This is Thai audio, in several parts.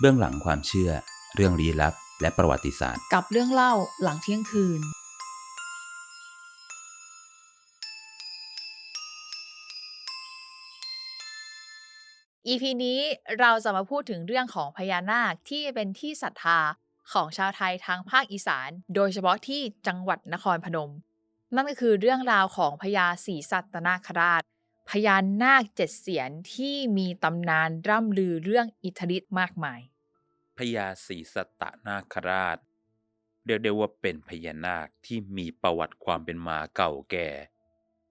เบื้องหลังความเชื่อ เรื่องลี้ลับ และประวัติศาสตร์ กับเรื่องเล่าหลังเที่ยงคืน EP นี้เราจะมาพูดถึงเรื่องของพญานาคที่เป็นที่ศรัทธาของชาวไทยทางภาคอีสาน โดยเฉพาะที่จังหวัดนครพนม นั่นก็คือเรื่องราวของพญาศรีสัตนาคราช พญานาคเจ็ดเสียนที่มีตำนานร่ำลือเรื่องอิทธิฤทธิ์มากมาย พญาศรีสตตนาคราช เรียกได้ว่าเป็นพญานาคที่มีประวัติความเป็นมาเก่าแก่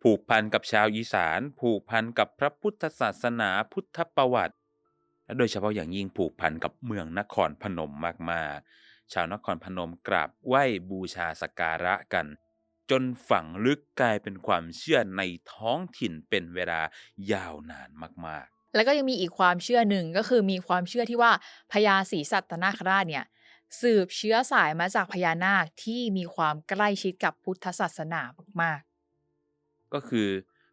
ผูกพันกับชาวอีสาน ผูกพันกับพระพุทธศาสนาพุทธประวัติ และโดยเฉพาะอย่างยิ่งผูกพันกับเมืองนครพนมมากๆ ชาวนครพนมกราบไหว้บูชาสักการะกัน จนฝังลึกกลายเป็นความเชื่อในท้องถิ่นเป็นเวลายาวนานมากๆ แล้วก็ยังมีอีกความเชื่อหนึ่งก็คือมีความเชื่อที่ว่าพญาศรีสัตนาคราชเนี่ยสืบเชื้อสายมาจากพญานาคที่มีความใกล้ชิดกับพุทธศาสนามากๆ ก็คือ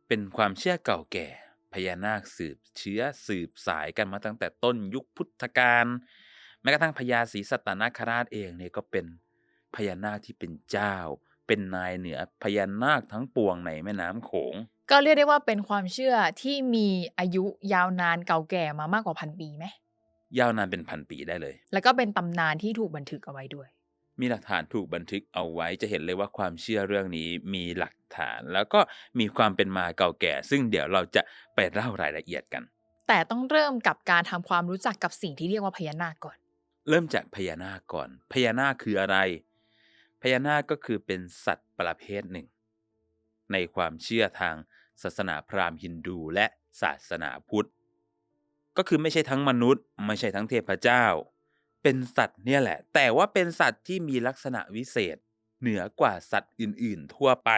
เป็นความเชื่อเก่าแก่พญานาคสืบเชื้อสืบสายกันมาตั้งแต่ต้นยุคพุทธกาลแม้กระทั่งพญาศรีสัตนาคราชเองเนี่ยก็เป็นพญานาคที่เป็นเจ้า เป็นนายเหนือพญานาคทั้งปวงในแม่น้ำโขงๆก็เรียกได้ว่าเป็นความเชื่อที่มีอายุยาวนานเก่าแก่มามากกว่าพันปีไหมยาวนานเป็นพันปีได้เลย แล้วก็เป็นตำนานที่ถูกบันทึกเอาไว้ด้วย มีหลักฐานถูกบันทึกเอาไว้จะเห็นเลยว่าความเชื่อเรื่องนี้มีหลักฐาน แล้วก็มีความเป็นมาเก่าแก่ ซึ่งเดี๋ยวเราจะไปเล่ารายละเอียดกัน แต่ต้องเริ่มกับการทำความรู้จักกับสิ่งที่เรียกว่าพญานาคก่อน เริ่มจากพญานาคก่อน พญานาคคืออะไร พญานาคก็คือเป็นสัตว์ประเภทหนึ่ง ในความเชื่อทางศาสนาพราหมณ์ฮินดูและศาสนาพุทธ ก็คือไม่ใช่ทั้งมนุษย์ ไม่ใช่ทั้งเทพเจ้า เป็นสัตว์เนี่ยแหละ แต่ว่าเป็นสัตว์ที่มีลักษณะวิเศษ เหนือกว่าสัตว์อื่น ๆ ทั่วไป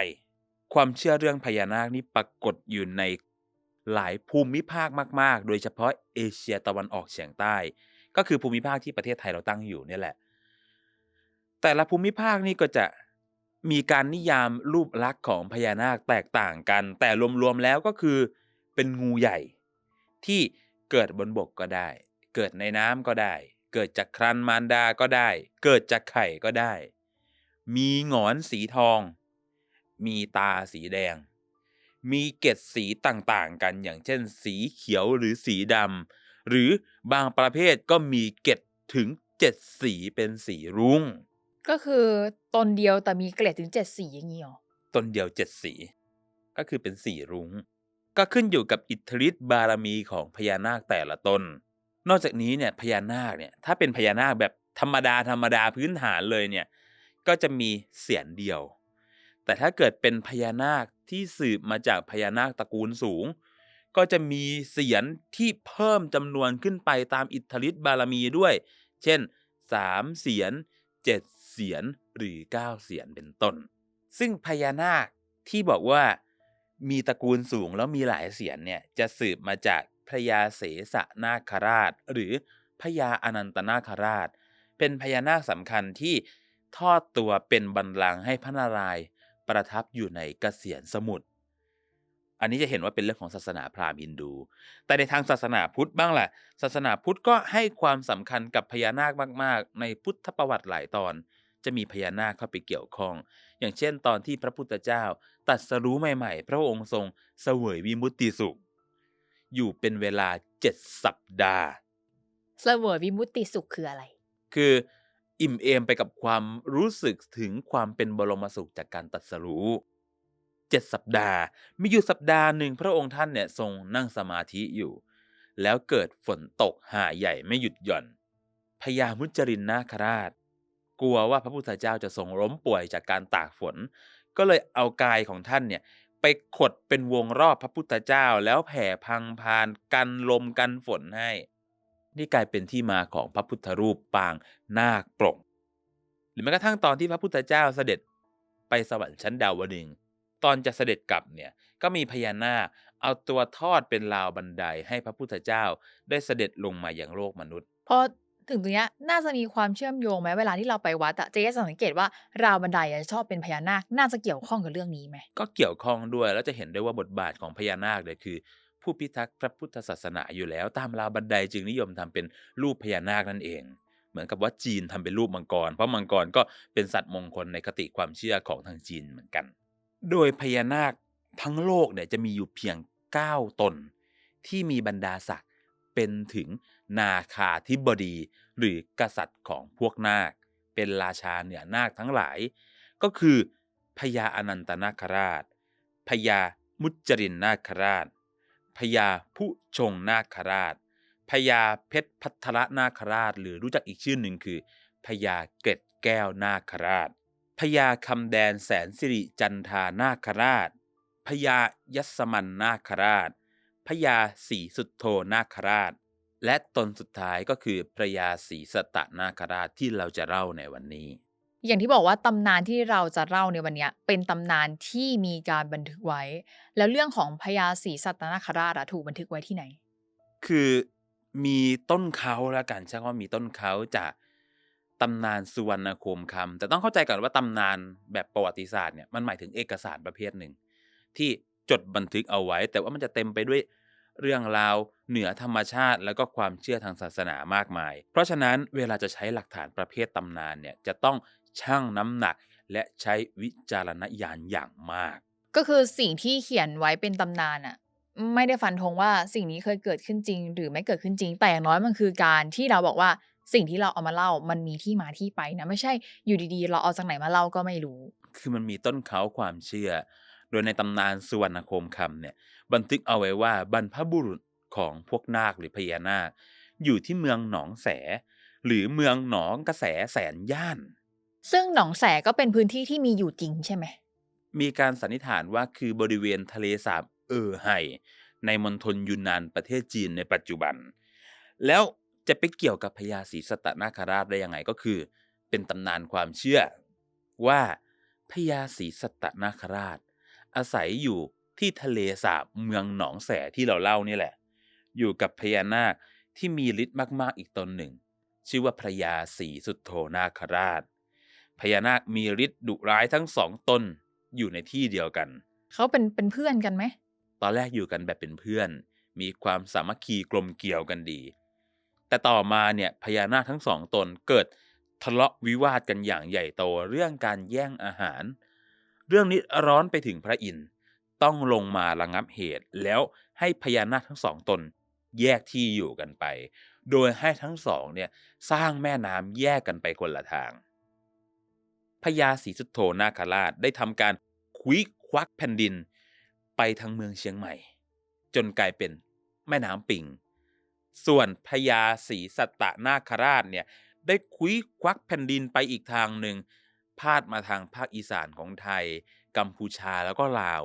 ความเชื่อเรื่องพญานาคนี้ปรากฏอยู่ในหลายภูมิภาคมาก ๆ โดยเฉพาะเอเชียตะวันออกเฉียงใต้ ก็คือภูมิภาคที่ประเทศไทยเราตั้งอยู่เนี่ยแหละ แต่ละภูมิภาคนี่ก็จะมีการนิยามรูปลักษณ์ของพญานาคแตกต่างกัน แต่รวมๆแล้วก็คือเป็นงูใหญ่ ที่เกิดบนบกก็ได้ เกิดในน้ำก็ได้ เกิดจากครันมารดาก็ได้ เกิดจากไข่ก็ได้ มีหงอนสีทอง มีตาสีแดง มีเกล็ดสีต่างๆกันอย่างเช่น สีเขียวหรือสีดำหรือบางประเภทก็มีเกล็ดถึงเจ็ดสีเป็นสีรุง้ง ก็คือตนเดียวแต่มีเกล็ดถึงเจ็ดสีอย่างนี้หรอตนเดียวเจ็ดสี ก็คือเป็นสีรุง้ง ก็ขึ้นอยู่กับอิทธิฤทธิบารมีของพญานาคแต่ละตน นอกจากนี้เนี่ยพญานาคเนี่ยถ้าเป็นพญานาคแบบธรรมดาธรรมดาพื้นฐานเลยเนี่ยก็จะมีเสียนเดียว แต่ถ้าเกิดเป็นพญานาคที่สืบมาจากพญานาคตระกูลสูง ก็จะมีเสียนที่เพิ่มจำนวนขึ้นไปตามอิทธิฤทธิบารมีด้วย เช่นสามเสียนเจ็ด เสียนหรือเก้าเสียนเป็นต้น ซึ่งพญานาคที่บอกว่ามีตระกูลสูงแล้วมีหลายเสียนเนี่ยจะสืบมาจากพระยาเสสนาคราช หรือพญาอนันตนาคราช เป็นพญานาคสำคัญที่ทอดตัวเป็นบัลลังให้พระนารายณ์ประทับอยู่ในเกษียณสมุทรอันนี้จะเห็นว่าเป็นเรื่องของศาสนาพราหมณ์ฮินดู แต่ในทางศาสนาพุทธบ้างแหละศาสนาพุทธก็ให้ความสำคัญกับพญานาคมาก ๆ ในพุทธประวัติหลายตอน จะมีพญานาคเข้าไปเกี่ยวข้อง อย่างเช่น ตอนที่พระพุทธเจ้าตรัดสรู้ใหม่ๆ พระองค์ทรงเสวยวิมุตติสุข อยู่เป็นเวลาเจ็ดสัปดาห์ เสวยวิมุตติสุขคืออะไร คืออิ่มเอมไปกับความรู้สึกถึงความเป็นบรมสุขจากการตรัดสรู้เจ็ดสัปดาห์ มีอยู่สัปดาห์หนึ่งพระองค์ท่านเนี่ยทรงนั่งสมาธิอยู่ แล้วเกิดฝนตกหาใหญ่ไม่หยุดหย่อนพญามุจรินนาคราช กลัวว่าพระพุทธเจ้าจะทรงล้มป่วยจากการตากฝน ก็เลยเอากายของท่านเนี่ยไปขดเป็นวงรอบพระพุทธเจ้าแล้วแผ่พังพานกันลมกันฝนให้ นี่กลายเป็นที่มาของพระพุทธรูปปางนาคปรกหรือแม้กระทั่งตอนที่พระพุทธเจ้าเสด็จไปสวรรค์ชั้นดาวดึงตอนจะเสด็จกลับเนี่ยก็มีพญานาคเอาตัวทอดเป็นราวบันไดให้พระพุทธเจ้าได้เสด็จลงมาอย่างโลกมนุษย์ พอ ถึงตรงนี้น่าจะมีความเชื่อมโยงไหมเวลาที่เราไปวัดอะเจ๊สังเกตว่าราวบันไดอะชอบเป็นพญานาค น่าจะเกี่ยวข้องกับเรื่องนี้ไหมก็เกี่ยวข้องด้วยแล้วจะเห็นได้ว่าบทบาทของพญานาคเนี่ยคือ ผู้พิทักษ์พระพุทธศาสนาอยู่แล้ว ตามราวบันไดจึงนิยมทำเป็นรูปพญานาคนั่นเอง เหมือนกับว่าจีนทำเป็นรูปมังกร เพราะมังกรก็เป็นสัตว์มงคลในคติความเชื่อของทางจีนเหมือนกัน โดยพญานาคทั้งโลกเนี่ยจะมีอยู่เพียง 9 ตน ที่มีบรรดาศักดิ์เป็นถึง นาคาธิบดี หรือกษัตริย์ของพวกนาค เป็นราชาเหนือนาคทั้งหลาย ก็คือพญาอนันตนาคราชพญามุจรินนาคราชพญาผู้ชงนาคราชพญาเพชรพัทรนาคราช หรือรู้จักอีกชื่อหนึ่งคือพญาเกร็ดแก้วนาคราชพญาคำแดนแสนสิริจันทานาคราชพญายัสมันนาคราชพญาศรีสุดโทนาคราช และตนสุดท้ายก็คือพระยาศรีสตะนาคราชที่เราจะเล่าในวันนี้ อย่างที่บอกว่าตำนานที่เราจะเล่าในวันเนี้ยเป็นตำนานที่มีการบันทึกไว้ แล้วเรื่องของพญาศรีสัตนคราชอะถูกบันทึกไว้ที่ไหน คือมีต้นเขาแล้วกันใช่ว่ามีต้นเขาจากตำนานสุวรรณโคมคำแต่ต้องเข้าใจก่อนว่าตำนานแบบประวัติศาสตร์เนี่ยมันหมายถึงเอกสารประเภทหนึ่ง ที่จดบันทึกเอาไว้ แต่ว่ามันจะเต็มไปด้วยเรื่องราว เหนือธรรมชาติแล้วก็ความเชื่อทางศาสนามากมาย เพราะฉะนั้นเวลาจะใช้หลักฐานประเภทตำนานเนี่ยจะต้องชั่งน้ำหนักและใช้วิจารณญาณอย่างมาก ก็คือสิ่งที่เขียนไว้เป็นตำนานอะไม่ได้ฟันธงว่าสิ่งนี้เคยเกิดขึ้นจริง หรือไม่เกิดขึ้นจริง แต่อย่างน้อยมันคือการที่เราบอกว่าสิ่งที่เราเอามาเล่ามันมีที่มาที่ไปนะไม่ใช่อยู่ดีๆ เราเอาจากไหนมาเล่าก็ไม่รู้ คือมันมีต้นเขาความเชื่อ โดยในตำนานสุวรรณโคมคำเนี่ย บันทึกเอาไว้ว่าบรรพบุรุษ ของพวกนาคหรือพญานาคอยู่ที่เมืองหนองแส หรือเมืองหนองกระแสแสนย่าน ซึ่งหนองแสก็เป็นพื้นที่ที่มีอยู่จริงใช่ไหม มีการสันนิษฐานว่าคือบริเวณทะเลสาบเออไห่ ในมณฑลยูนนานประเทศจีนในปัจจุบัน แล้วจะไปเกี่ยวกับพญาศรีสตตนาคราชได้ยังไงก็คือ เป็นตำนานความเชื่อ ว่าพญาศรีสตตนาคราช อาศัยอยู่ที่ทะเลสาบเมืองหนองแสที่เราเล่านี่แหละ อยู่กับพญานาคที่มีฤทธิ์มากๆอีกตนหนึ่ง ชื่อว่าพระยาศรีสุดโทนาคราชพญานาคมีฤทธิ์ดุร้ายทั้งสองตนอยู่ในที่เดียวกัน เขาเป็นเป็นเพื่อนกันไหม ตอนแรกอยู่กันแบบเป็นเพื่อน มีความสามัคคีกลมเกลี่ยวกันดี แต่ต่อมาเนี่ยพญานาคทั้งสองตนเกิดทะเลาะวิวาทกันอย่างใหญ่โตเรื่องการแย่งอาหาร เรื่องนี้ร้อนไปถึงพระอินทร์ต้องลงมาระงับเหตุแล้วให้พญานาคทั้งสองตน แยกที่อยู่กันไป โดยให้ทั้งสองเนี่ยสร้างแม่น้ำแยกกันไปคนละทาง พญาศรีสุโธนาคราชได้ทำการควิกควักแผ่นดิน ไปทางเมืองเชียงใหม่ จนกลายเป็นแม่น้ำปิง ส่วนพญาศรีสัตตนาคราชเนี่ยได้ควิกควักแผ่นดินไปอีกทางหนึ่งพาดมาทางภาคอีสานของไทย กัมพูชาแล้วก็ลาว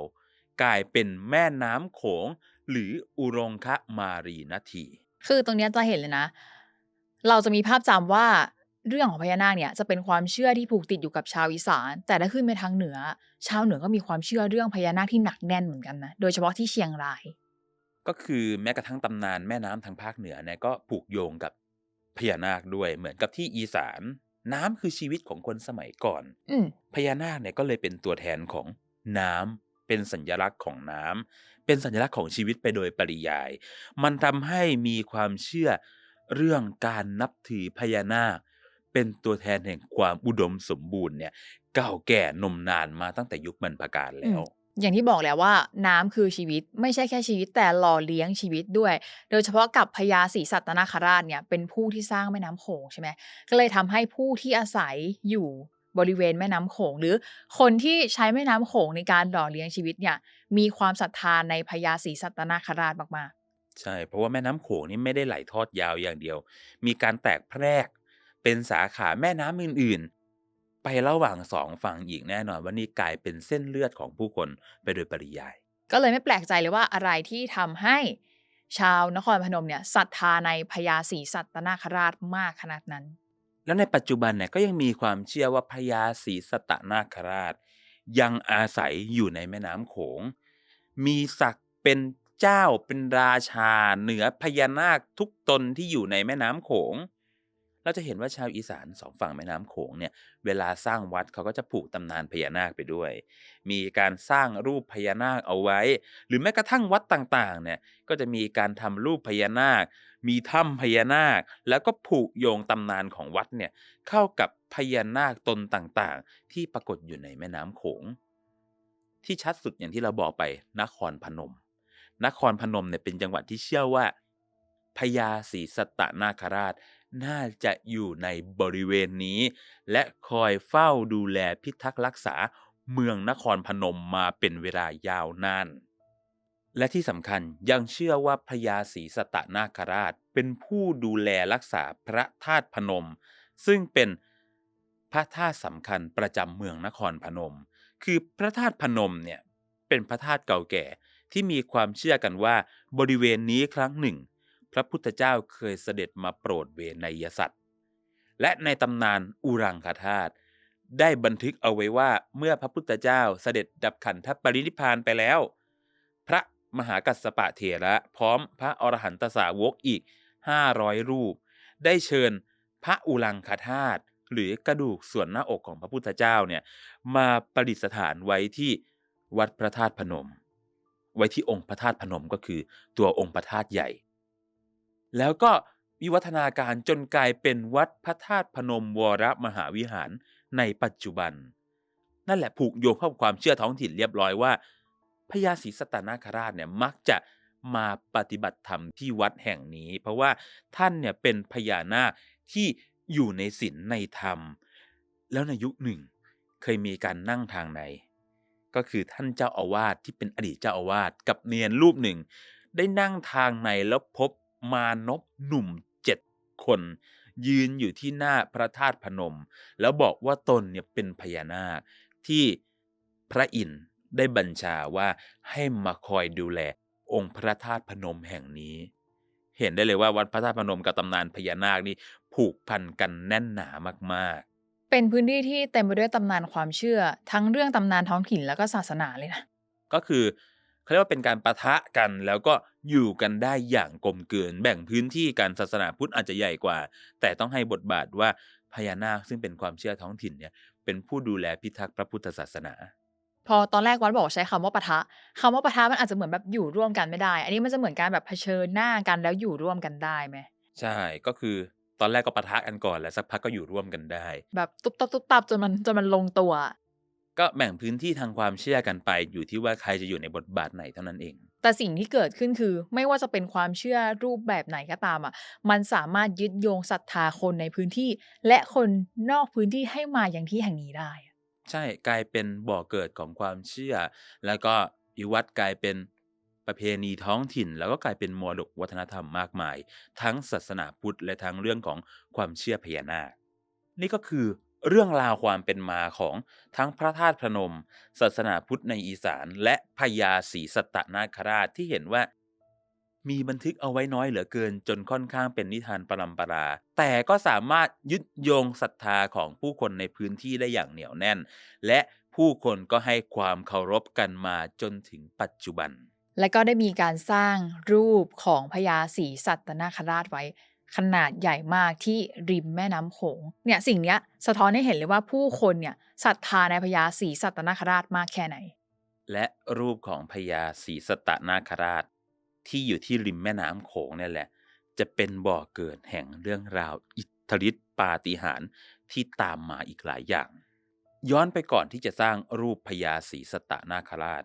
กลายเป็นแม่น้ำโขง หรืออุรงคะมารีนาที คือตรงเนี้ยจะเห็นเลยนะ เราจะมีภาพจำว่าเรื่องของพญานาคเนี่ยจะเป็นความเชื่อที่ผูกติดอยู่กับชาวอีสาน แต่ถ้าขึ้นไปทางเหนือ ชาวเหนือก็มีความเชื่อเรื่องพญานาคที่หนักแน่นเหมือนกันนะ โดยเฉพาะที่เชียงราย ก็คือแม้กระทั่งตำนานแม่น้ำทางภาคเหนือเนี่ยก็ผูกโยงกับพญานาคด้วยเหมือนกับที่อีสาน น้ำคือชีวิตของคนสมัยก่อนอืมพญานาคเนี่ยก็เลยเป็นตัวแทนของน้ำ เป็นสัญลักษณ์ของน้ำเป็นสัญลักษณ์ของชีวิตไปโดยปริยาย มันทำให้มีความเชื่อเรื่องการนับถือพญานาค เป็นตัวแทนแห่งความอุดมสมบูรณ์เนี่ยเก่าแก่นมนานมาตั้งแต่ยุคบรรพกาลแล้วอย่างที่บอกแล้วว่าน้ำคือชีวิตไม่ใช่แค่ชีวิตแต่หล่อเลี้ยงชีวิตด้วย โดยเฉพาะกับพญาศรีสัตนคราชเนี่ยเป็นผู้ที่สร้างแม่น้ำโขงใช่ไหมก็เลยทำให้ผู้ที่อาศัยอยู่ บริเวณแม่น้ำโขงหรือคนที่ใช้แม่น้ำโขงในการหล่อเลี้ยงชีวิตเนี่ยมีความศรัทธาในพญาศรีสัตนคราชมากใช่ เพราะว่าแม่น้ำโขงนี่ไม่ได้ไหลทอดยาวอย่างเดียว มีการแตกแพรกเป็นสาขาแม่น้ำอื่น ๆ ไประหว่างสองฝั่งอีกแน่นอนว่านี่กลายเป็นเส้นเลือดของผู้คนไปโดยปริยายๆก็เลยไม่แปลกใจเลยว่าอะไรที่ทำให้ ชาวนครพนมเนี่ยศรัทธาในพญาศรีสัตนคราชมากขนาดนั้น แล้วในปัจจุบันเนี่ยก็ยังมีความเชื่อว่าพญาศรีสตนาคราช ยังอาศัยอยู่ในแม่น้ำโขง มีศักดิ์เป็นเจ้าเป็นราชาเหนือพญานาคทุกตนที่อยู่ในแม่น้ำโขง เราจะเห็นว่าชาวอีสานสองฝั่งแม่น้ำโขงเนี่ยเวลาสร้างวัดเขาก็จะผูกตำนานพญานาคไปด้วย มีการสร้างรูปพญานาคเอาไว้ หรือแม้กระทั่งวัดต่างๆเนี่ยก็จะมีการทำรูปพญานาค มีถ้ำพญานาค แล้วก็ผูกโยงตำนานของวัดเนี่ยเข้ากับพญานาคตนต่างๆ ที่ปรากฏอยู่ในแม่น้ำโขง ที่ชัดสุดอย่างที่เราบอกไปนครพนม นครพนมเนี่ยเป็นจังหวัดที่เชื่อว่าพญาศรีสัตตนาคราช น่าจะอยู่ในบริเวณนี้ และคอยเฝ้าดูแลพิทักษ์รักษาเมืองนครพนมมาเป็นเวลายาวนาน และที่สำคัญยังเชื่อว่าพญาศรีสตตนาคราชเป็นผู้ดูแลรักษาพระธาตุพนม ซึ่งเป็นพระธาตุสำคัญประจำเมืองนครพนม คือพระธาตุพนมเนี่ยเป็นพระธาตุเก่าแก่ที่มีความเชื่อกันว่าบริเวณนี้ครั้งหนึ่ง พระพุทธเจ้าเคยเสด็จมาโปรดเวนยสัตว์ และในตำนานอุรังคธาตุได้บันทึกเอาไว้ว่าเมื่อพระพุทธเจ้าเสด็จดับขันธปรินิพานไปแล้ว พระมหากัสสปะเถระพร้อมพระอรหันตสาวกอีก 500 รูป ได้เชิญพระอุรังคธาตุหรือกระดูกส่วนหน้าอกของพระพุทธเจ้าเนี่ยมาประดิษฐานไว้ที่วัดพระธาตุพนม ไว้ที่องค์พระธาตุพนมก็คือตัวองค์พระธาตุใหญ่ แล้วก็วิวัฒนาการจนกลายเป็นวัดพระธาตุพนมวรมหาวิหารในปัจจุบัน นั่นแหละผูกโยงเข้ากับความเชื่อท้องถิ่นเรียบร้อยว่าพญาศรีสัตนาคราชเนี่ยมักจะมาปฏิบัติธรรมที่วัดแห่งนี้ เพราะว่าท่านเนี่ยเป็นพญานาคที่อยู่ในศีลในธรรม แล้วในยุคหนึ่งเคยมีการนั่งทางใน ก็คือท่านเจ้าอาวาสที่เป็นอดีตเจ้าอาวาสกับเนียนรูปหนึ่ง ได้นั่งทางในแล้วพบ มานพหนุ่มเจ็ดคน ยืนอยู่ที่หน้าพระธาตุพนม แล้วบอกว่าตนเนี่ยเป็นพญานาคที่พระอินทร์ได้บัญชาว่าให้มาคอยดูแลองค์พระธาตุพนมแห่งนี้ เห็นได้เลยว่าวัดพระธาตุพนมกับตำนานพญานาคนี่ผูกพันกันแน่นหนามากๆ เป็นพื้นที่ที่เต็มไปด้วยตำนานความเชื่อ ทั้งเรื่องตำนานท้องถิ่นแล้วก็ศาสนาเลยนะ ก็คือเขาเรียกว่าเป็นการประทะกันแล้วก็ อยู่กันได้อย่างกลมเกลืนแบ่งพื้นที่การศาสนาพุทธอาจจะใหญ่กว่า แต่ต้องให้บทบาทว่าพญานาคซึ่งเป็นความเชื่อท้องถิ่นเนี่ยเป็นผู้ดูแลพิทักษ์พระพุทธศาสนา พอตอนแรกวัดบอกใช้คำว่าปะทะคำว่าปะทะมันอาจจะเหมือนแบบอยู่ร่วมกันไม่ได้ อันนี้มันจะเหมือนการแบบเผชิญหน้ากันแล้วอยู่ร่วมกันได้ไหมใช่ก็คือตอนแรกก็ปะทะกันก่อนแล้วสักพักก็อยู่ร่วมกันได้ แบบตุ๊บตับตุ๊บตับจนมันจนมันลงตัว ก็แบ่งพื้นที่ทางความเชื่อกันไปอยู่ที่ว่าใครจะอยู่ในบทบาทไหนเท่านั้นเอง แต่สิ่งที่เกิดขึ้นคือไม่ว่าจะเป็นความเชื่อรูปแบบไหนก็ตามอะมันสามารถยึดโยงศรัทธาคนในพื้นที่ และคนนอกพื้นที่ให้มาอย่างที่แห่งนี้ได้ ใช่กลายเป็นบ่อเกิดของความเชื่อ แล้วก็วิวัฒน์กลายเป็นประเพณีท้องถิ่น แล้วก็กลายเป็นมรดกวัฒนธรรมมากมาย ทั้งศาสนาพุทธและทั้งเรื่องของความเชื่อพญานาคนี่ก็คือ เรื่องราวความเป็นมาของทั้งพระธาตุพนม ศาสนาพุทธในอีสาน และพญาศรีสัตนาคราชที่เห็นว่า มีบันทึกเอาไว้น้อยเหลือเกินจนค่อนข้างเป็นนิทานปรำปรา แต่ก็สามารถยึดโยงศรัทธาของผู้คนในพื้นที่ได้อย่างเหนียวแน่น และผู้คนก็ให้ความเคารพกันมาจนถึงปัจจุบันและก็ได้มีการสร้างรูปของพญาศรีสัตนาคราชไว้ ขนาดใหญ่มากที่ริมแม่น้ำโขงเนี่ยสิ่งนี้สะท้อนให้เห็นเลยว่าผู้คนเนี่ยศรัทธาในพญาศรีสัตนคราชมากแค่ไหน และรูปของพญาศรีสตตนคราช ที่อยู่ที่ริมแม่น้ำโขงเนี่ยแหละ จะเป็นบ่อเกิดแห่งเรื่องราวอิทธิฤทธิปาฏิหาริย์ที่ตามมาอีกหลายอย่าง ย้อนไปก่อนที่จะสร้างรูปพญาศรีสตตนาคราช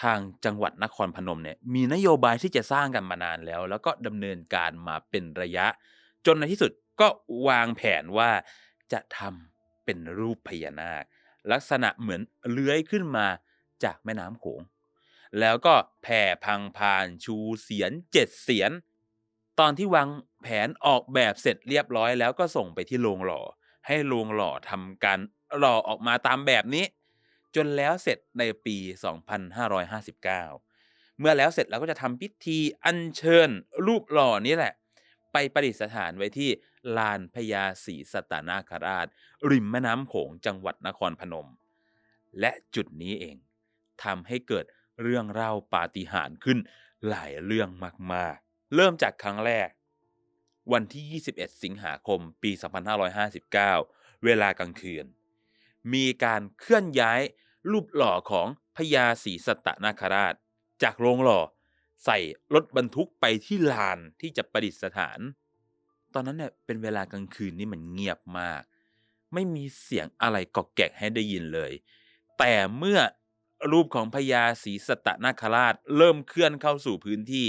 ทางจังหวัดนครพนมเนี่ยมีนโยบายที่จะสร้างกันมานานแล้ว แล้วก็ดำเนินการมาเป็นระยะ จนในที่สุดก็วางแผนว่าจะทำเป็นรูปพญานาค ลักษณะเหมือนเลื้อยขึ้นมาจากแม่น้ำโขง แล้วก็แผ่พังพานชูเสียนเจ็ดเสียน ตอนที่วางแผนออกแบบเสร็จเรียบร้อยแล้วก็ส่งไปที่โรงหล่อ ให้โรงหล่อทำการหล่อออกมาตามแบบนี้ จนแล้วเสร็จในปี 2559 เมื่อแล้วเสร็จเราก็จะทำพิธีอัญเชิญรูปหล่อนี้แหละ ไปประดิษฐานไว้ที่ลานพญาศรีสตตนาคราช ริมแม่น้ำโขงจังหวัดนครพนม และจุดนี้เองทำให้เกิดเรื่องเล่าปาฏิหาริย์ขึ้นหลายเรื่องมากๆ เริ่มจากครั้งแรก วันที่ 21 สิงหาคม ปี 2559 เวลากลางคืน มีการเคลื่อนย้าย รูปหล่อของพญาศรีสัตนาคราช จากโรงหล่อใส่รถบรรทุกไปที่ลานที่จะประดิษฐาน ตอนนั้นเนี่ยเป็นเวลากลางคืนนี่มันเงียบมาก ไม่มีเสียงอะไรกอกแกกให้ได้ยินเลย แต่เมื่อรูปของพญาศรีสัตนาคราช เริ่มเคลื่อนเข้าสู่พื้นที่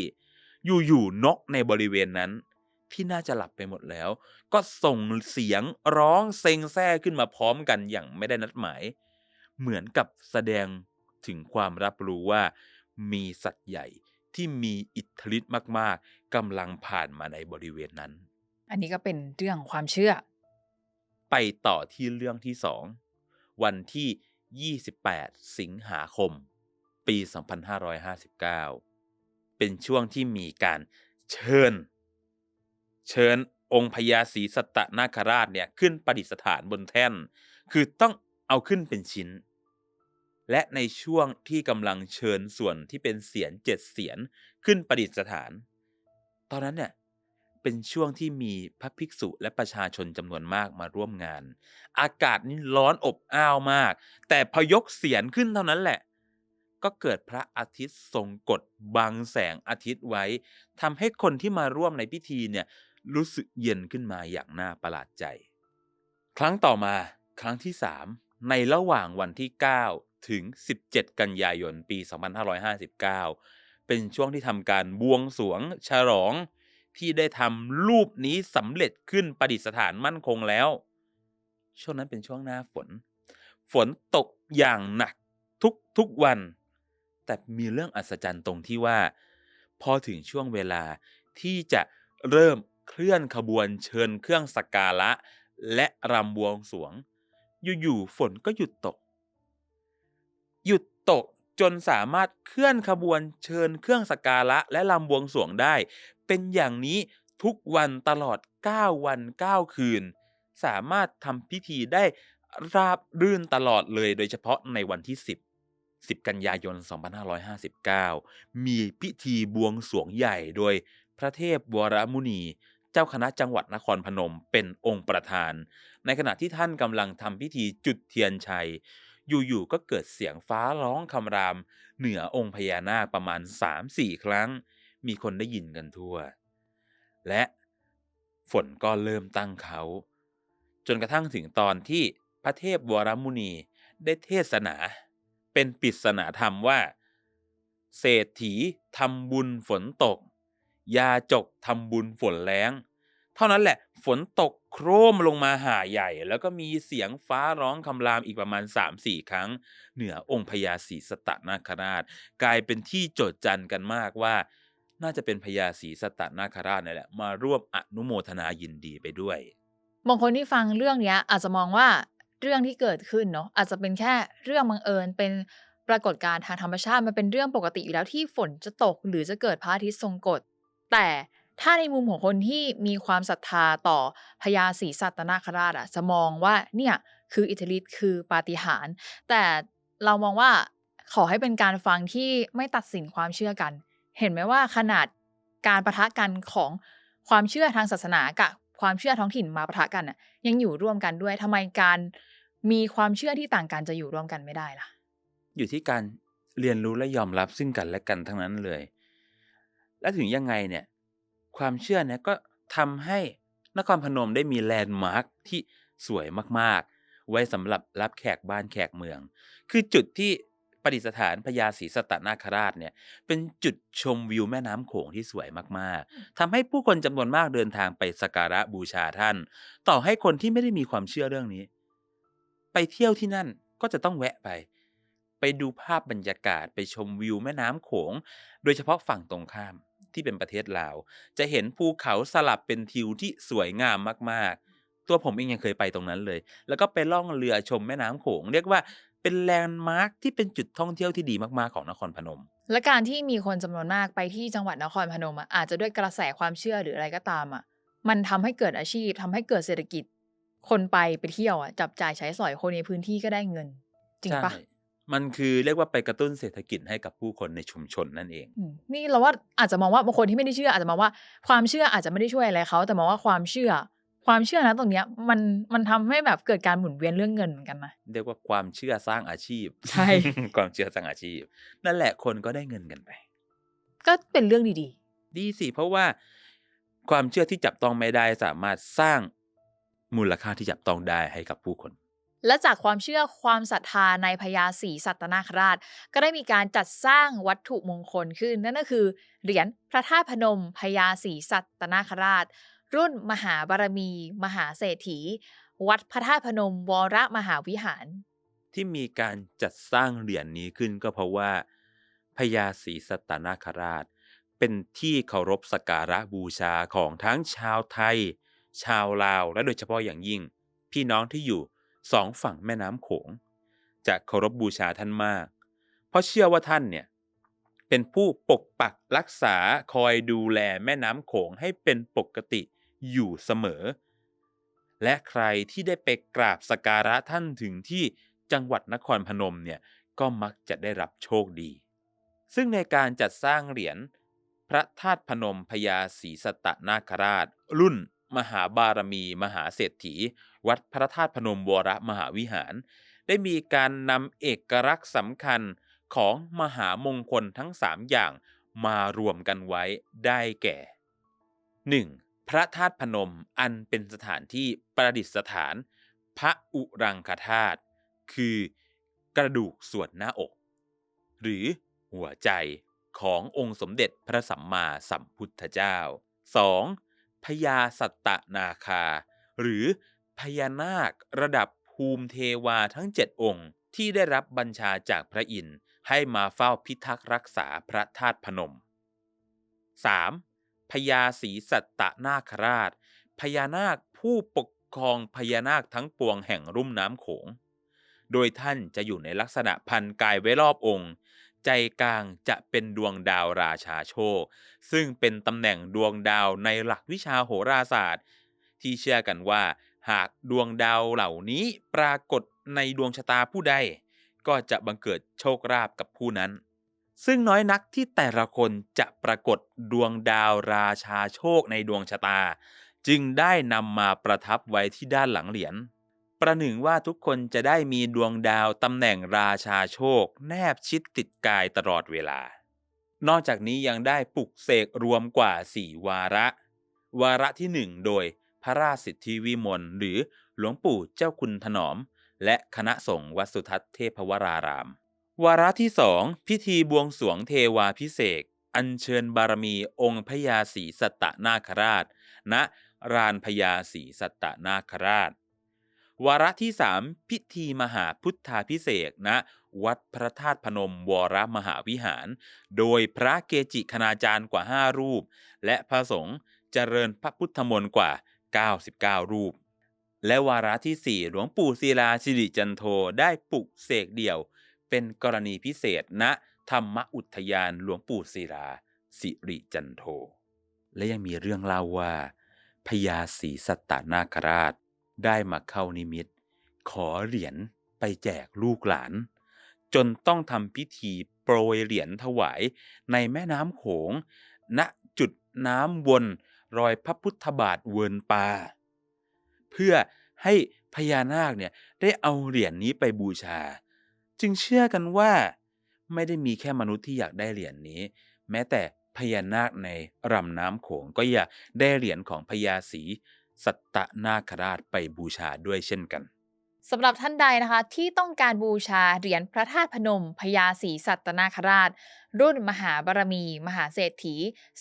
อยู่ๆนกในบริเวณนั้น ที่น่าจะหลับไปหมดแล้ว ก็ส่งเสียงร้องเซ็งแซ่ขึ้นมาพร้อมกันอย่างไม่ได้นัดหมาย เหมือนกับแสดงถึงความรับรู้ว่า มีสัตว์ใหญ่ที่มีอิทธิฤทธิ์มาก ๆกำลังผ่านมาในบริเวณนั้น อันนี้ก็เป็นเรื่องของความเชื่อ ไปต่อที่เรื่องที่สองวันที่ 28 สิงหาคม ปี 2559 เป็นช่วงที่มีการเชิญ เชิญองค์พญาศรีสัตนาคราชเนี่ยขึ้นประดิษฐานบนแท่น คือต้อง เอาขึ้นเป็นชิ้น และในช่วงที่กำลังเชิญส่วนที่เป็นเสียนเจ็ดเสียนขึ้นประดิษฐาน ตอนนั้นเนี่ยเป็นช่วงที่มีพระภิกษุและประชาชนจำนวนมากมาร่วมงาน อากาศนี่ร้อนอบอ้าวมาก แต่พยกเสียนขึ้นเท่านั้นแหละ ก็เกิดพระอาทิตย์ทรงกฎบังแสงอาทิตย์ไว้ทำให้คนที่มาร่วมในพิธีเนี่ยรู้สึกเย็นขึ้นมาอย่างน่าประหลาดใจ ครั้งต่อมา ครั้งที่3 ในระหว่างวันที่ 9 ถึง 17 กันยายนปี 2559 เป็นช่วงที่ทำการบวงสวงฉลองที่ได้ทำรูปนี้สำเร็จขึ้นประดิษฐานมั่นคงแล้ว ช่วงนั้นเป็นช่วงหน้าฝน ฝนตกอย่างหนักทุกทุกวัน แต่มีเรื่องอัศจรรย์ตรงที่ว่า พอถึงช่วงเวลาที่จะเริ่มเคลื่อนขบวนเชิญเครื่องสักการะ และรำบวงสวง อยู่ๆฝนก็หยุดตก หยุดตกจนสามารถเคลื่อนขบวนเชิญเครื่องสักการะและรำบวงสรวงได้ เป็นอย่างนี้ทุกวันตลอด 9 วัน 9 คืน สามารถทำพิธีได้ราบรื่นตลอดเลยโดยเฉพาะในวันที่ 10 10 กันยายน 2559 มีพิธีบวงสรวงใหญ่โดยพระเทพวรมุนี เจ้าคณะจังหวัดนครพนมเป็นองค์ประธาน ในขณะที่ท่านกำลังทำพิธีจุดเทียนชัย อยู่ๆก็เกิดเสียงฟ้าร้องคำราม เหนือองค์พญานาคประมาณ 3-4 ครั้ง มีคนได้ยินกันทั่ว และฝนก็เริ่มตั้งเขา จนกระทั่งถึงตอนที่พระเทพวรมุนีได้เทศนา เป็นปริศนาธรรมว่า เศรษฐีทำบุญฝนตก ยาจกทำบุญฝนแล้ง เท่านั้นแหละ ฝนตกโครมลงมาหาใหญ่ แล้วก็มีเสียงฟ้าร้องคำรามอีกประมาณ 3-4 ครั้ง เหนือองค์พญาศรีสตนาคราช กลายเป็นที่โจดจันกันมากว่า น่าจะเป็นพญาศรีสตนาคราชนี่แหละ มาร่วมอนุโมทนายินดีไปด้วยบางคนที่ฟังเรื่องเนี้ย อาจจะมองว่าเรื่องที่เกิดขึ้นเนาะอาจจะเป็นแค่เรื่องบังเอิญเป็นปรากฏการณ์ทางธรรมชาติมันเป็นเรื่องปกติอยู่แล้วที่ฝนจะตก หรือจะเกิดพระอาทิตย์ทรงกฎ แต่ถ้าในมุมของคนที่มีความศรัทธาต่อพญาศรีสัตนาคราชอะจะมองว่าเนี่ยคืออิทธิฤทธิ์คือปาฏิหาริย์แต่เรามองว่าขอให้เป็นการฟังที่ไม่ตัดสินความเชื่อกัน เห็นไหมว่าขนาดการประทะกันของความเชื่อทางศาสนากับความเชื่อท้องถิ่นมาประทะกันน่ะยังอยู่ร่วมกันด้วยทำไมการมีความเชื่อที่ต่างกันจะอยู่ร่วมกันไม่ได้ล่ะ อยู่ที่การเรียนรู้และยอมรับซึ่งกันและกันทั้งนั้นเลย และถึงยังไงเนี่ยความเชื่อเนี่ยก็ทำให้นครพนมได้มีแลนด์มาร์คที่สวยมากๆ ไว้สำหรับรับแขกบ้านแขกเมือง คือจุดที่ประดิษฐานพญาศรีสตนาคราชเนี่ยเป็นจุดชมวิวแม่น้ำโขงที่สวยมากๆทำให้ผู้คนจำนวนมากเดินทางไปสักการะบูชาท่าน ต่อให้คนที่ไม่ได้มีความเชื่อเรื่องนี้ ไปเที่ยวที่นั่นก็จะต้องแวะไป ไปดูภาพบรรยากาศไปชมวิวแม่น้ำโขง โดยเฉพาะฝั่งตรงข้าม ที่เป็นประเทศลาว จะเห็นภูเขาสลับเป็นทิวที่สวยงามมากๆ ตัวผมเองยังเคยไปตรงนั้นเลย แล้วก็ไปล่องเรือชมแม่น้ำโขงเรียกว่าเป็นแลนด์มาร์คที่เป็นจุดท่องเที่ยวที่ดีมากๆของนครพนม และการที่มีคนจำนวนมากไปที่จังหวัดนครพนมอะอาจจะด้วยกระแสความเชื่อหรืออะไรก็ตามอะมันทำให้เกิดอาชีพทำให้เกิดเศรษฐกิจ คนไปไปเที่ยวอะจับจ่ายใช้สอยคนในพื้นที่ก็ได้เงิน จริงปะใช่ มันคือเรียกว่าไปกระตุ้นเศรษฐกิจให้กับผู้คนในชุมชนนั่นเองอืมนี่เราว่าอาจจะมองว่าบางคนที่ไม่ได้เชื่ออาจจะมองว่าความเชื่ออาจจะไม่ได้ช่วยอะไรเขาแต่มองว่าความเชื่อ ความเชื่อนะตรงเนี้ยมันมันทำให้แบบเกิดการหมุนเวียนเรื่องเงินเหมือนกันนะเรียกว่าความเชื่อสร้างอาชีพ ใช่ ความเชื่อสร้างอาชีพ นั่นแหละคนก็ได้เงินกันไป ก็เป็นเรื่องดีดีสิเพราะว่าความเชื่อที่จับต้องไม่ได้สามารถสร้างมูลค่าที่จับต้องได้ให้กับผู้คนๆ และจากความเชื่อความศรัทธาในพญาศรีสัตนาคราช ก็ได้มีการจัดสร้างวัตถุมงคลขึ้น นั่นก็คือเหรียญพระธาตุพนมพญาศรีสัตนาคราช รุ่นมหาบารมี มหาเศรษฐี วัดพระธาตุพนมวรมหาวิหาร ที่มีการจัดสร้างเหรียญนี้ขึ้นก็เพราะว่าพญาศรีสัตนาคราช เป็นที่เคารพสักการะบูชาของทั้งชาวไทย ชาวลาวและโดยเฉพาะอย่างยิ่ง พี่น้องที่อยู่ สองฝั่งแม่น้ำโขง จะเคารพบูชาท่านมาก เพราะเชื่อว่าท่านเนี่ยเป็นผู้ปกปักรักษาคอยดูแลแม่น้ำโขงให้เป็นปกติอยู่เสมอ และใครที่ได้ไปกราบสการะท่านถึงที่จังหวัดนครพนมเนี่ยก็มักจะได้รับโชคดี ซึ่งในการจัดสร้างเหรียญพระธาตุพนมพญาศรีสตตนาคราช รุ่นมหาบารมีมหาเศรษฐี วัดพระธาตุพนมวรมหาวิหาร ได้มีการนำเอกลักษณ์สำคัญของมหามงคลทั้งสามอย่างมารวมกันไว้ได้แก่ 1. พระธาตุพนมอันเป็นสถานที่ประดิษฐาน พระอุรังคธาตุคือกระดูกส่วนหน้าอก หรือหัวใจขององค์สมเด็จพระสัมมาสัมพุทธเจ้า 2. พญาสัตตนาคา หรือ พญานาคระดับภูมิเทวาทั้งเจ็ดองค์ ที่ได้รับบัญชาจากพระอินทร์ให้มาเฝ้าพิทักษ์รักษาพระธาตุพนม 3. พญาศรีสัตตนาคราช พญานาคผู้ปกครองพญานาคทั้งปวงแห่งรุ่มน้ำโขง โดยท่านจะอยู่ในลักษณะพันกายไว้รอบองค์ ใจกลางจะเป็นดวงดาวราชาโชค ซึ่งเป็นตำแหน่งดวงดาวในหลักวิชาโหราศาสตร์ ที่เชื่อกันว่า หากดวงดาวเหล่านี้ปรากฏในดวงชะตาผู้ใด ก็จะบังเกิดโชคราบกับผู้นั้น ซึ่งน้อยนักที่แต่ละคนจะปรากฏดวงดาวราชาโชคในดวงชะตา จึงได้นำมาประทับไว้ที่ด้านหลังเหรียญประหนึ่งว่าทุกคนจะได้มีดวงดาวตำแหน่งราชาโชค แนบชิดติดกายตลอดเวลา นอกจากนี้ยังได้ปลุกเสกรวมกว่า 4 วาระ วาระที่ 1 โดย พระราชสิทธิวิมลหรือหลวงปู่เจ้าคุณถนอม และคณะสงฆ์วัดสุทัศน์เทพวราราม วาระที่สองพิธีบวงสวงเทวาพิเศษอัญเชิญบารมีองค์พญาศรีสัตตนาคราชณรานพญาศรีสัตตนาคราช วาระที่สามพิธีมหาพุทธาพิเศษกณวัดพระธาตุพนมวรมหาวิหาร โดยพระเกจิคณาจารย์กว่า 5 รูป และพระสงฆ์เจริญพระพุทธมนต์กว่า 99 รูป และวาระที่ 4 หลวงปู่ศิลาสิริจันโทได้ปลุกเสกเดี่ยว เป็นกรณีพิเศษณธรรมอุทยานหลวงปู่ศิลาสิริจันโท และยังมีเรื่องเล่าว่าพญาศรีสัตตนาคราช ได้มาเข้านิมิต ขอเหรียญไปแจกลูกหลาน จนต้องทำพิธีโปรยเหรียญถวายในแม่น้ำโขงณจุดน้ำวน รอยพระพุทธบาทเวินปา เพื่อให้พญานาคเนี่ยได้เอาเหรียญนนี้ไปบูชา จึงเชื่อกันว่าไม่ได้มีแค่มนุษย์ที่อยากได้เหรียญนนี้ แม้แต่พญานาคในรำน้ำโขงก็อยากได้เหรียญของพญาศรีสัตตนาคราชไปบูชาด้วยเช่นกัน สำหรับท่านใดนะคะ ที่ต้องการบูชาเหรียญพระธาตุพนมพญาศรีสัตนาคราช รุ่นมหาบารมี มหาเศรษฐี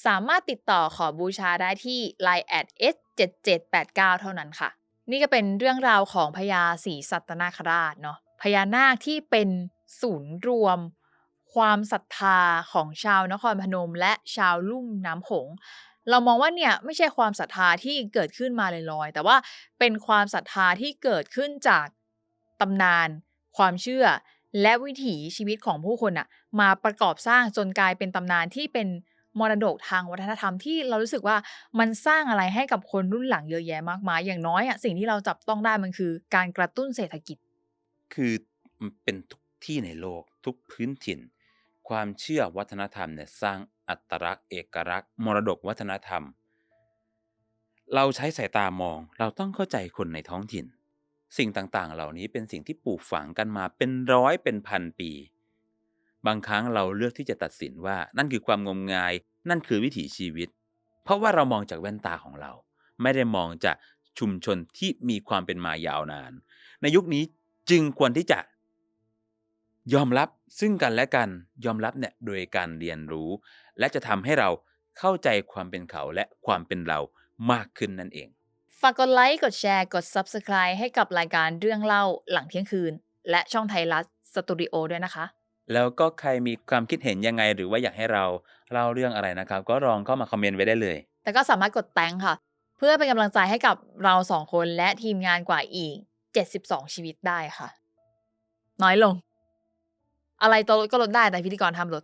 สามารถติดต่อขอบูชาได้ที่ line at s 7 7 8 9เท่านั้นค่ะ นี่ก็เป็นเรื่องราวของพญาศรีสัตนาคราชเนาะพญานาคที่เป็นศูนย์รวม ความศรัทธาของชาวนครพนม และชาวลุ่มน้ำโขง เรามองว่าเนี่ยไม่ใช่ความศรัทธาที่เกิดขึ้นมาลอยๆ แต่ว่าเป็นความศรัทธาที่เกิดขึ้นจากตำนาน ความเชื่อ และวิถีชีวิตของผู้คนอะมาประกอบสร้างจนกลายเป็นตำนานที่เป็นมรดกทางวัฒนธรรมที่เรารู้สึกว่ามันสร้างอะไรให้กับคนรุ่นหลังเยอะแยะมากมาย อย่างน้อยอะสิ่งที่เราจับต้องได้มันคือ การกระตุ้นเศรษฐกิจ คือมันเป็นทุกที่ในโลกทุกพื้นถิ่น ความเชื่อวัฒนธรรมเนี่ยสร้าง อัตลักษณ์เอกลักษณ์ มรดกวัฒนธรรม เราใช้สายตามองเราต้องเข้าใจคนในท้องถิ่น สิ่งต่างๆ เหล่านี้เป็นสิ่งที่ปลูกฝังกันมาเป็นร้อยเป็นพันปี บางครั้งเราเลือกที่จะตัดสินว่านั่นคือความงมงาย นั่นคือวิถีชีวิต เพราะว่าเรามองจากแว่นตาของเรา ไม่ได้มองจากชุมชนที่มีความเป็นมายาวนาน ในยุคนี้จึงควรที่จะ ยอมรับซึ่งกันและกันยอมรับเนี่ยโดยการเรียนรู้ และจะทำให้เราเข้าใจความเป็นเขาและความเป็นเรามากขึ้นนั่นเอง ฝากกดไลค์ กดแชร์ กด Subscribe ให้กับรายการเรื่องเล่าหลังเที่ยงคืน และช่องไทยรัฐสตูดิโอด้วยนะคะ แล้วก็ใครมีความคิดเห็นยังไง หรือว่าอยากให้เราเล่าเรื่องอะไรนะครับ ก็ลองเข้ามาคอมเมนต์ไว้ได้เลย แต่ก็สามารถกดแตงค่ะ เพื่อเป็นกำลังใจให้กับเราสองคนและทีมงานกว่าอีก 72 ชีวิตได้ค่ะ น้อยลง อะไรตัวลดก็ลดได้แต่พิธีกรทำลด